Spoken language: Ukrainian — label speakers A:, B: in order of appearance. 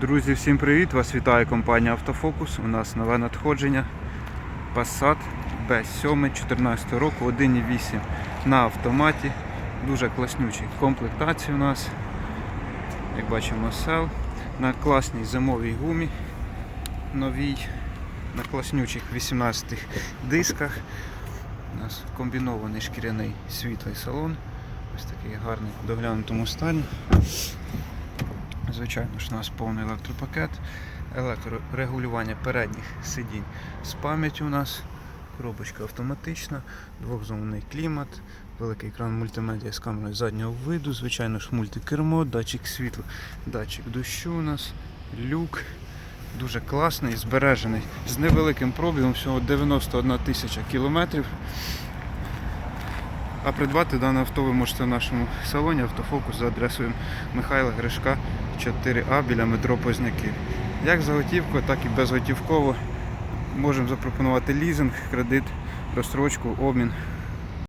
A: Друзі, всім привіт! Вас вітає компанія Автофокус. У нас нове надходження. Passat B7 14 року, 1.8 на автоматі. Дуже класнючий комплектації у нас. Як бачимо, сел на класній зимовій гумі новій, на класнючих 18 дисках. У нас комбінований шкіряний світлий салон. Ось такий гарний в доглянутому стані. Звичайно ж, у нас повний електропакет, електрорегулювання передніх сидінь з пам'яттю у нас, коробочка автоматична, двохзонний клімат, великий екран мультимедіа з камерою заднього виду, звичайно ж мультикермо, датчик світла, датчик дощу у нас, люк. Дуже класний, збережений, з невеликим пробігом, всього 91 тисяча кілометрів. А придбати дане авто ви можете в нашому салоні автофокус за адресою Михайла Гришка 4А біля метро Позняки. Як за готівку, так і безготівково. Можемо запропонувати лізинг, кредит, розстрочку, обмін.